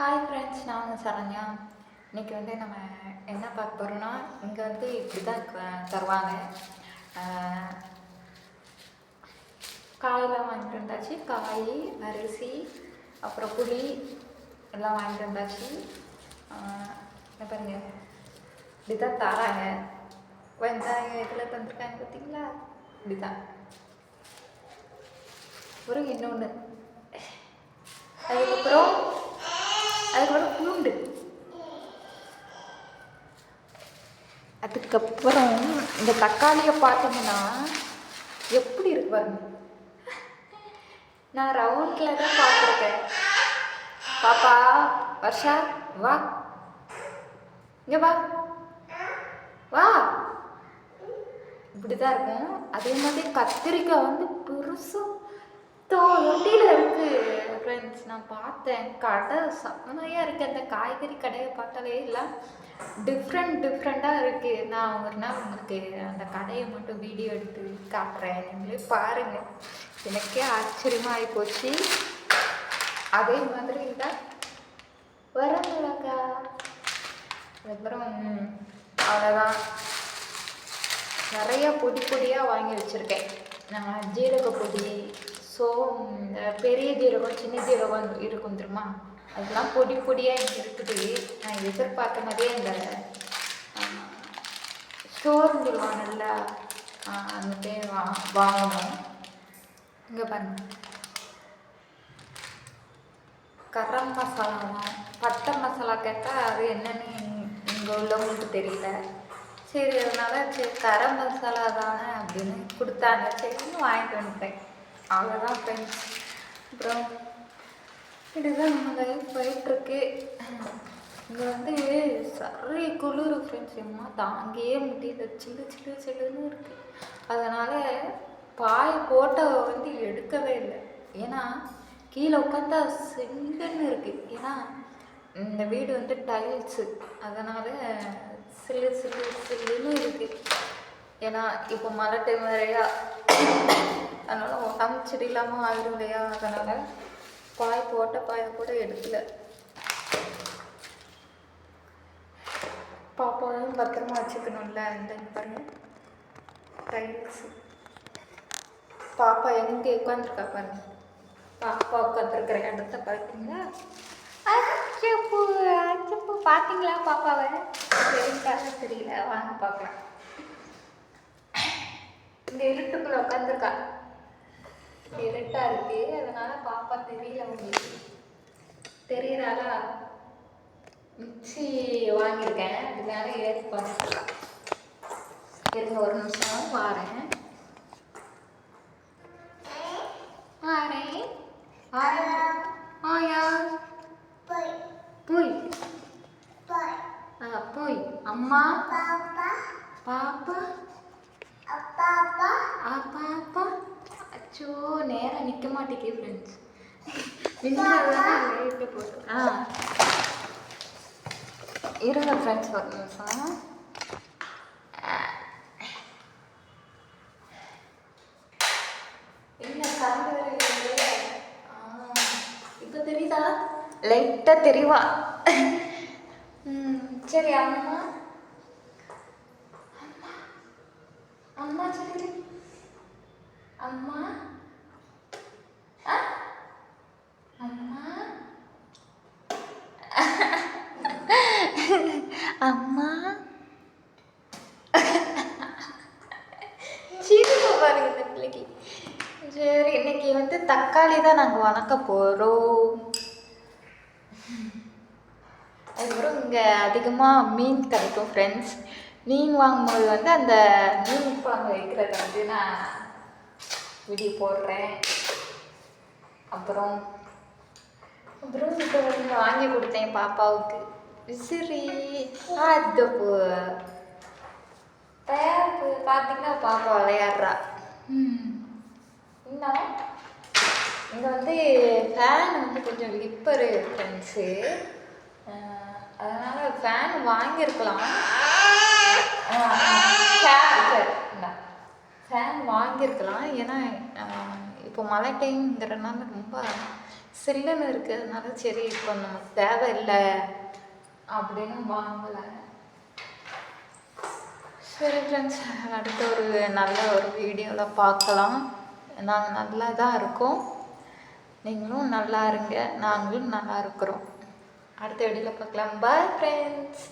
Hi friends நான் உங்கள் சரண்யா. இன்றைக்கி வந்து நம்ம என்ன பார்க்க போகிறோன்னா இங்கே வந்து இப்படி தான் க- தருவாங்க. ஆஹ், காயெல்லாம் வாங்கிட்டு வந்தாச்சு. காய் அரிசி அப்புறம் புளி எல்லாம் வாங்கிட்டு வந்தாச்சு. ஆஹ், இங்க பாருங்க. இப்படி தான் தராங்க. வெங்காயம் இதில் தந்துருக்காங்க பார்த்தீங்களா? இப்படி தான் ஒரு இன்னொன்று அதுக்கப்புறம் அதுக்கப்புறம் அதுக்கப்புறம் இந்த தக்காளியை பார்த்தீங்கன்னா எப்படி இருக்கு பாருங்க. நான் ரவுண்டில் தான் பார்த்துருக்கேன். பாப்பா வர்ஷா வா. இங்கே வா. வா. இப்படி தான் இருக்கும். அதே மாதிரி கத்திரிக்காய் வந்து பெருசும் தொட்டியில் இருக்குது ஃப்ரெண்ட்ஸ் நான் பார்த்தேன். கடை செம்மையாக இருக்குது அந்த காய்கறி கடையை பார்த்தாலே எல்லாம் டிஃப்ரெண்ட் டிஃப்ரெண்ட்டாக இருக்குது நான் ஒரு நாள் உங்களுக்கு அந்த கடையை மட்டும் வீடியோ எடுத்து காட்டுறேன். நீங்களே பாருங்கள் எனக்கே ஆச்சரியமாக ஆகிப்போச்சு போச்சு. அதே மாதிரி தான் வரமிளகா. அதுக்கப்புறம் அவ்வளோதான் நிறையா பொடி பொடியாக வாங்கி வச்சுருக்கேன். நான் ஜீரக பொடி ஸோ பெரிய ஜீரகம் சின்ன ஜீரகம் இருக்கும் தெரியுமா? அதெல்லாம் பொடி பொடியாக இருக்குது. நான் எதிர்பார்த்த மாதிரியே இந்த ஸ்டோர் சொல்லுவாங்கல்ல நல்லா அந்த பேர் வா வாங்கணும். இங்கே பாருங்க. கரம் மசாலாவும் பட்டை மசாலா கேட்டால் அது என்னன்னு இங்கே உள்ளவங்களுக்கு தெரியல. சரி அதனால சரி கரம் மசாலா தானே அப்படின்னு கொடுத்தாங்க. சரின்னு வாங்கிட்டு வந்துட்டேன். அவ்வளோதான் ஃப்ரெண்ட்ஸ் அப்புறம் இதுதான் நம்ம லைஃப் போயிட்டுருக்கு. இங்கே வந்து சரி குளிர் ஃப்ரெண்ட்ஸ் எம்மா தாங்கியே முடியல சில்லு சில்லு சில்லுன்னு இருக்குது அதனால் பாய் போட்ட வந்து எடுக்கவே இல்லை. ஏன்னா கீழே உட்காந்தா சில்லுன்னு இருக்குது ஏன்னா இந்த வீடு வந்து டைல்ஸு அதனால் சில்லு சில்லு சில்லுன்னு இருக்குது ஏன்னா இப்போ மழை டைம் வேறையா அதனால் உடம்பு சரியில்லாமல் ஆகிடும் இல்லையா அதனால் பாய் போட்ட பாயை கூட எடுக்கல. பாப்பாவையும் பத்திரமா வச்சுக்கணும்ல இந்த பாருங்க டைல்ஸ் பாப்பா எங்கே உட்காந்துருக்கா பாருங்க பாப்பா உட்காந்துருக்கிற இடத்த பார்த்தீங்களா? அச்சப்பூ அச்சப்பூ பார்த்தீங்களா பாப்பாவை? சரிக்கா தெரியல. வாங்க பார்க்கலாம். இந்த இருட்டுக்குள்ள உட்காந்துருக்கா இருட்டா இருக்கு. அதனால பாப்பா தெரியல உங்களுக்கு. தெரியறாளா? மிக்சி வாங்கியிருக்கேன். அது மேலே ஏறி பார்த்துக்கலாம் இருங்க ஒரு நிமிஷம். வாரேன். வாரேன். வாரேன் ஆயா. புய். புய். அம்மா. பாப்பா. ஆ பாப்பா. அச்சோ நேரம் நிற்க மாட்டேங்குது ஃப்ரெண்ட்ஸ் லைட்டு போட்டு ஆ. இருங்க ஃப்ரெண்ட்ஸ் ஒரு நிமிஷம். இப்போ தெரியுதா? லைட்டாக தெரியுவா? ம், சரி அம்மா அம்மா சொல்லு அம்மா? அம்மா? அம்மா? சீரு பாருங்க இந்த பிள்ளைக்கு. சரி இன்னைக்கு வந்து தக்காளி தான் நாங்கள் வணக்க போகிறோம் அதுக்கப்புறம் இங்கே அதிகமாக மீன் கிடைக்கும் ஃப்ரெண்ட்ஸ் மீன் வாங்கும்போது வந்து அந்த மீன் குழம்பு வைக்கிறத வந்து நான் வீடியோ போடுறேன் அப்புறம் அப்புறம் இப்போ வந்து வாங்கி கொடுத்தேன் பாப்பாவுக்கு. விசிறி. அது தயாரிப்பு பார்த்தீங்கன்னா பாப்பா விளையாடுறா. இன்னும் இங்கே வந்து ஃபேன் வந்து கொஞ்சம் விப்பரு ஃப்ரெண்ட்ஸு அதனால் ஃபேன் வாங்கியிருக்கலாம். வாங்கியிருக்கலாம். ஏன்னா இப்போ மழை டைம்ங்கிறனால ரொம்ப சில்லுன்னு இருக்கிறதுனால சரி இப்போ நமக்கு இல்லை அப்படின்னு வாங்கலை. சரி ஃப்ரெண்ட்ஸ் அடுத்த ஒரு நல்ல ஒரு வீடியோவில் பார்க்கலாம். நாங்கள் நல்லா தான் இருக்கோம். நீங்களும் நல்லா இருங்க. நாங்களும் நல்லா இருக்கிறோம். அடுத்த வீடியோவில் பார்க்கலாம். Bye friends